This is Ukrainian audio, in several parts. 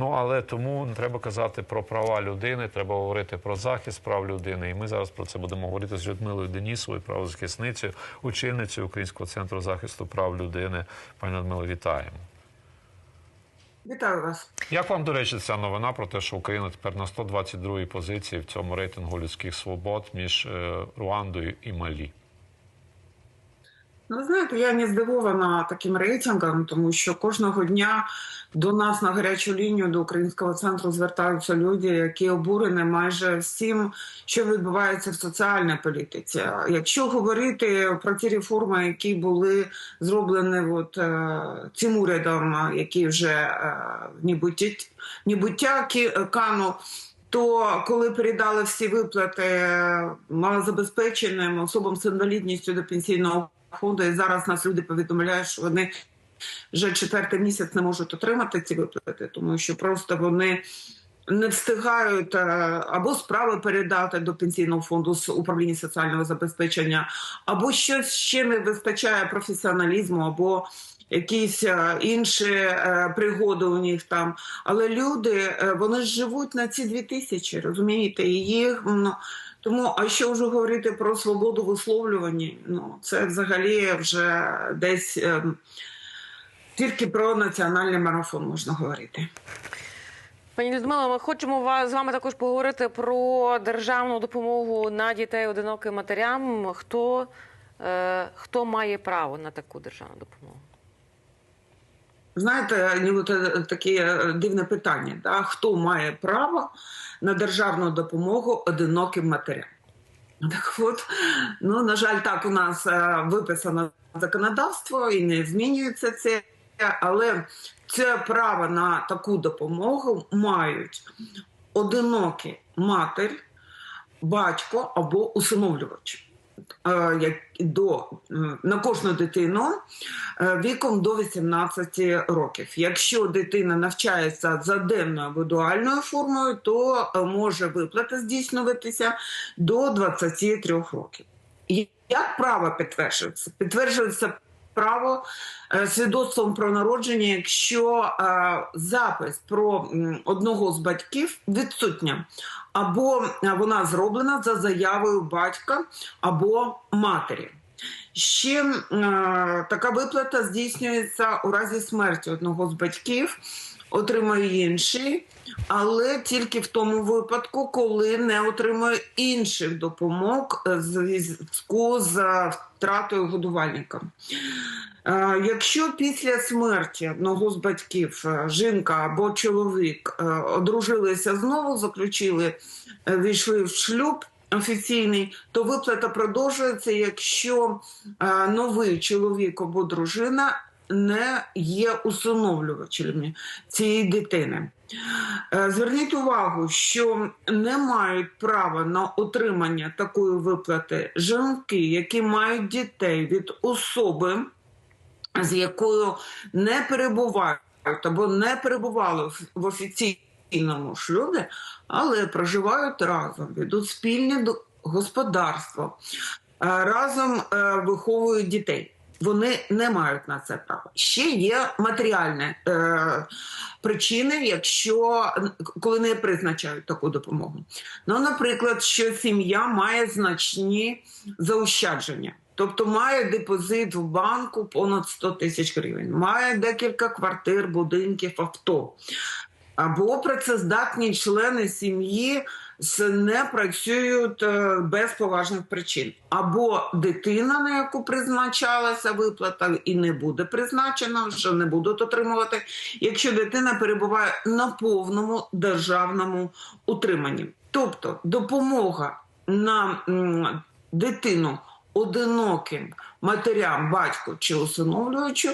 Ну але тому не треба казати про права людини, треба говорити про захист прав людини. І ми зараз про це будемо говорити з Людмилою Денісовою, правозахисницею, очільницею Українського центру захисту прав людини. Пані Людмило, вітаємо. Вітаю вас. Як вам, до речі, ця новина про те, що Україна тепер на 122-й позиції в цьому рейтингу людських свобод між е, Руандою і Малі? Ну, знаєте, я не здивована таким рейтингом, тому що кожного дня до нас на гарячу лінію до українського центру звертаються люди, які обурені майже всім, що відбувається в соціальній політиці. Якщо говорити про ті реформи, які були зроблені от, е, цим урядом, який вже е, небуття ки- канув, то коли передали всі виплати малозабезпеченим особам з інвалідністю до пенсійного фонду, і зараз нас люди повідомляють, що вони вже четвертий місяць не можуть отримати ці виплати, тому що просто вони. Не встигають е, або справи передати до пенсійного фонду з управління соціального забезпечення, або щось ще не вистачає професіоналізму, або якісь е, інші е, пригоди у них там. Але люди вони живуть на ці дві тисячі, розумієте? Їх ну, тому, а що вже говорити про свободу висловлювання? Ну це взагалі вже десь е, тільки про національний марафон можна говорити. Пані Людмила, ми хочемо вас з вами також поговорити про державну допомогу на дітей одиноким матерям. Хто, е, хто має право на таку державну допомогу? Знаєте, таке е, дивне питання: да? хто має право на державну допомогу одиноким матерям? Так от, ну на жаль, так у нас е, виписано законодавство і не змінюється це, але це право на таку допомогу мають одинокі матері, батько або усиновлювач. Е, до на кожну дитину е, віком до 18 років. Якщо дитина навчається за денною індивідуальною формою, то е, може виплата здійснюватися до 23 років. Як право підтверджується? Підтверджується право е, свідоцтвом про народження, якщо е, запис про одного з батьків відсутня, або е, вона зроблена за заявою батька або матері. Ще така виплата здійснюється у разі смерті одного з батьків, отримує інший, але тільки в тому випадку, коли не отримує інших допомог зв'язку з е, втратою годувальника. Е, Якщо після смерті одного з батьків е, жінка або чоловік одружилися знову, заключили, війшли в шлюб офіційний, то виплата продовжується, якщо новий чоловік або дружина не є усиновлювачами цієї дитини. Е, Зверніть увагу, що не мають права на отримання такої виплати жінки, які мають дітей від особи, з якою не перебувають або не перебували в- офіційному шлюбі, але проживають разом, ведуть спільне господарство, е, разом е, виховують дітей. Вони не мають на це права. Ще є матеріальні е, причини, якщо коли не призначають таку допомогу. Ну, наприклад, що сім'я має значні заощадження. Тобто має депозит в банку понад 100 тисяч гривень, має декілька квартир, будинків, авто. Або працездатні члени сім'ї не працюють е, без поважних причин, або дитина, на яку призначалася виплата, і не буде призначена, вже не будуть отримувати, якщо дитина перебуває на повному державному утриманні. Тобто допомога на дитину одиноким матерям, батьку чи усиновлювачу,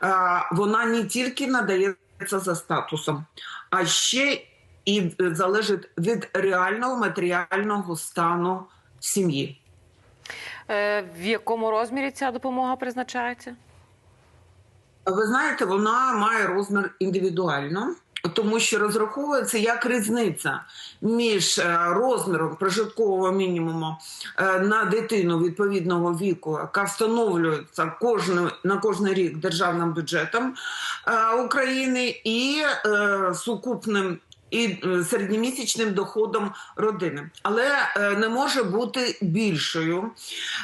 а, вона не тільки надається за статусом, а ще і залежить від реального матеріального стану сім'ї. Е, в якому розмірі ця допомога призначається? Ви знаєте, вона має розмір індивідуально. тому що розраховується як різниця між е, розміром прожиткового мінімуму е, на дитину відповідного віку, яка встановлюється на кожний рік державним бюджетом е, України, і е, сукупним. І е, середньомісячним доходом родини, але е, не може бути більшою.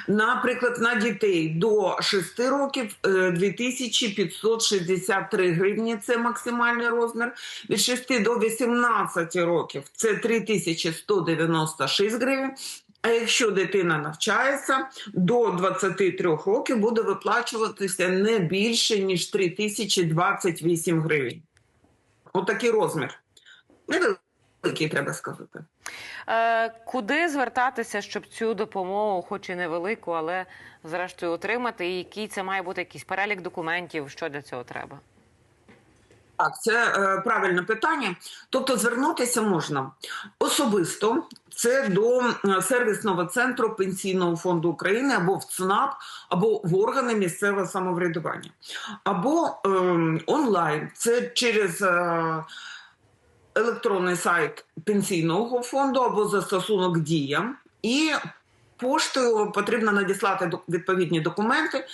Наприклад, на дітей до 6 років е, 2563 гривні це максимальний розмір. Від 6 до 18 років це 3196 гривень. А якщо дитина навчається до 23 років, буде виплачуватися не більше ніж 3028 гривень. Отакий розмір. Невеликий, треба сказати. Е, Куди звертатися, щоб цю допомогу, хоч і невелику, але зрештою отримати? І який це має бути якийсь перелік документів? Що для цього треба? Так, це е, правильне питання. Тобто звернутися можна особисто. Це до е, сервісного центру пенсійного фонду України або в ЦНАП, або в органи місцевого самоврядування, або е, онлайн. Це через е, електронний сайт пенсійного фонду або застосунок Дія. І поштою потрібно надіслати відповідні документи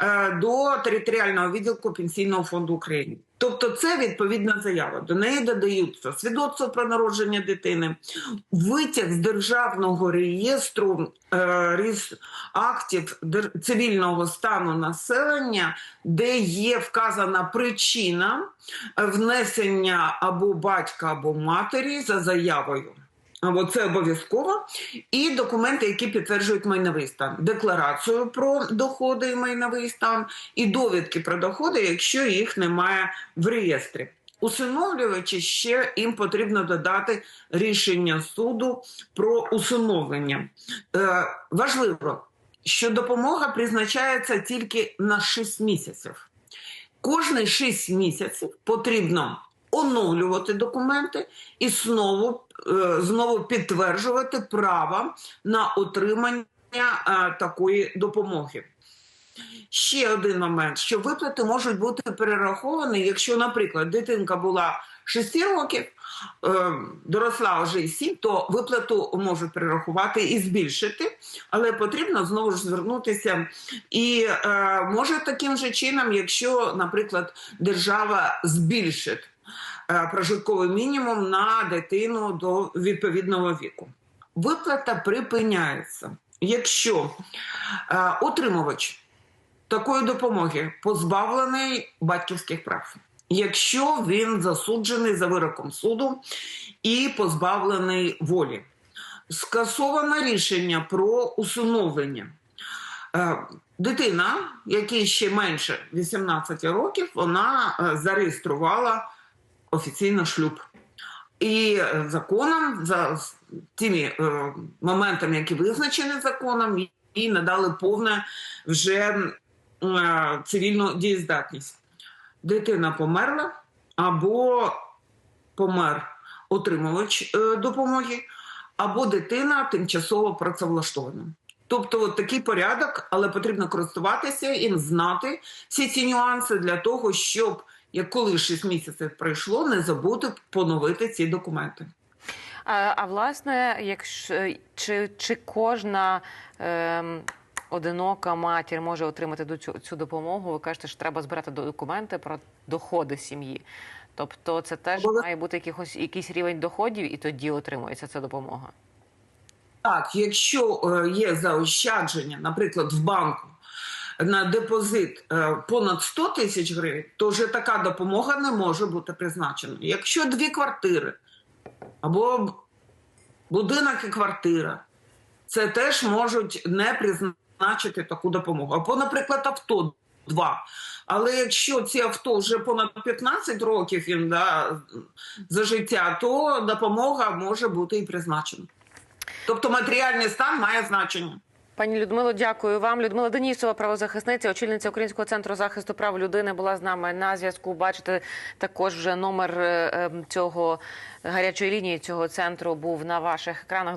е, до територіального відділку Пенсійного фонду України. Тобто, це відповідна заява. До неї додаються свідоцтво про народження дитини, витяг з державного реєстру е, актів цивільного стану населення, де є вказана причина е, внесення або батька, або матері за заявою. Або це обов'язково, і документи, які підтверджують майновий стан, декларацію про доходи і майновий стан, і довідки про доходи, якщо їх немає в реєстрі. Усиновлювачі ще їм потрібно додати рішення суду про усиновлення. Е, важливо, що допомога призначається тільки на 6 місяців. Кожні 6 місяців потрібно оновлювати документи і знову, е, знову підтверджувати право на отримання е, такої допомоги. Ще один момент, що виплати можуть бути перераховані, якщо, наприклад, дитинка була 6 років, е, доросла вже 7, то виплату можуть перерахувати і збільшити, але потрібно знову ж звернутися. І може таким же чином, якщо, наприклад, держава збільшить прожитковий мінімум на дитину до відповідного віку. Виплата припиняється, якщо е, отримувач такої допомоги позбавлений батьківських прав, якщо він засуджений за вироком суду і позбавлений волі, скасовано рішення про усиновлення. Е, Дитина, якій ще менше 18 років, вона е, зареєструвала офіційно шлюб. І е, законом, за тими е, моментами, які визначені законом, їй надали повне вже е, цивільну дієздатність. Дитина померла або помер отримувач е, допомоги, або дитина тимчасово працевлаштована. Тобто от такий порядок, але потрібно користуватися і знати всі ці нюанси для того, щоб як коли 6 місяців пройшло, не забути поновити ці документи. А, а власне, якщо чи, чи кожна ем, одинока матір може отримати до цю, цю допомогу? Ви кажете, що треба збирати документи про доходи сім'ї. Тобто, це теж Обов'язково. має бути якихось якийсь рівень доходів, і тоді отримується ця допомога. Так, якщо е, є заощадження, наприклад, в банку на депозит е, понад 100 тисяч гривень, то вже така допомога не може бути призначена. Якщо дві квартири або будинок і квартира, це теж можуть не призначити таку допомогу. Або, наприклад, авто два. Але якщо ці авто вже понад 15 років їм да, за життя, то допомога може бути і призначена. Тобто матеріальний стан має значення. Пані Людмило, дякую вам. Людмила Денісова, правозахисниця, очільниця Українського центру захисту прав людини, була з нами на зв'язку. Бачите, також вже номер е, е, цього гарячої лінії цього центру був на ваших екранах.